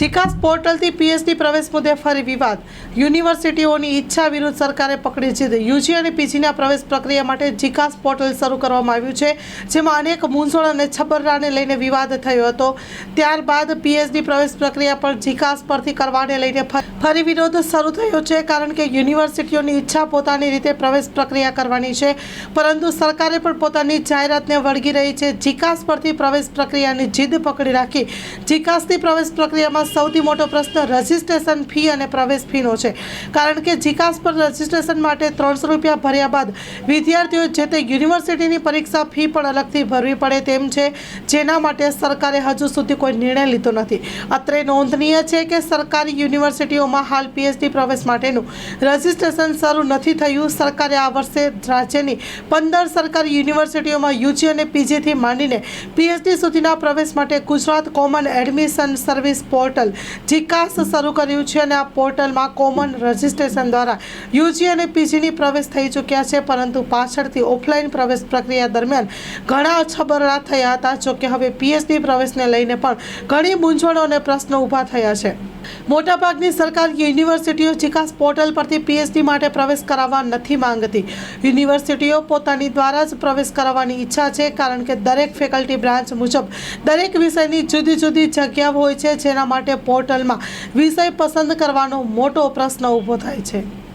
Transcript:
જીકાસ પોર્ટલથી PhD પ્રવેશ મુદ્દે ફરી વિવાદ. યુનિવર્સિટીઓની ઈચ્છા વિરુદ્ધ સરકારે પકડી જીદ. યુજી અને પીજીના પ્રવેશ પ્રક્રિયા માટે જીકાસ પોર્ટલ શરૂ કરવામાં આવ્યું છે, જેમાં અનેક મૂંઝવણ અને છબરરાને લઈને વિવાદ થયો હતો. ત્યારબાદ પીએચડી પ્રવેશ પ્રક્રિયા પણ જીકાસ પરથી કરવાને લઈને ફરી વિરોધ શરૂ થયો છે, કારણ કે યુનિવર્સિટીઓની ઈચ્છા પોતાની રીતે પ્રવેશ પ્રક્રિયા કરવાની છે, પરંતુ સરકારે પણ પોતાની જાહેરાતને વળગી રહી છે. જીકાસ પરથી પ્રવેશ પ્રક્રિયાની જીદ પકડી રાખી. જીકાસની પ્રવેશ પ્રક્રિયામાં સૌથી મોટો પ્રશ્ન રજિસ્ટ્રેશન ફી અને પ્રવેશ ફીનો છે. કારણ કે જીકાસ પર રજિસ્ટ્રેશન માટે ત્રણસો રૂપિયા ભર્યા બાદ વિદ્યાર્થીઓ જે તે યુનિવર્સિટીની પરીક્ષા ફી પણ અલગથી ભરવી પડે તેમ છે, જેના માટે સરકારે હજુ સુધી કોઈ નિર્ણય લીધો નથી. અત્રે નોંધનીય છે કે સરકારી યુનિવર્સિટીઓમાં હાલ પીએચડી પ્રવેશ માટેનું રજિસ્ટ્રેશન શરૂ નથી થયું. સરકારે આ વર્ષે રાજ્યની પંદર સરકારી યુનિવર્સિટીઓમાં યુજી અને પીજીથી માંડીને પીએચડી સુધીના પ્રવેશ માટે Gujarat common admission service portal જીકાસ શરૂ કર્યું છે અને આ પોર્ટલમાં કોમન રજિસ્ટ્રેશન દ્વારા યુજી અને પીજીની પ્રવેશ થઈ ચૂક્યા છે, પરંતુ પાછળથી ઓફલાઈન પ્રવેશ પ્રક્રિયા દરમિયાન ઘણા અછબરડા થયા હતા જોકે હવે પીએચડી પ્રવેશને લઈને પણ ઘણી મૂંઝવણો અને પ્રશ્નો ઊભા થયા છે. મોટાભાગની સરકાર યુનિવર્સિટીઓ જીકાસ પોર્ટલ પરથી પીએચડી માટે પ્રવેશ કરાવવા નથી માંગતી. યુનિવર્સિટીઓ પોતાની દ્વારા જ પ્રવેશ કરાવવાની ઈચ્છા છે, કારણ કે દરેક ફેકલ્ટી બ્રાન્ચ મુજબ દરેક વિષયની જુદી જુદી જગ્યા હોય છે, જેના માટે પોર્ટલમાં વિષય પસંદ કરવાનો મોટો પ્રશ્ન ઊભો થાય છે.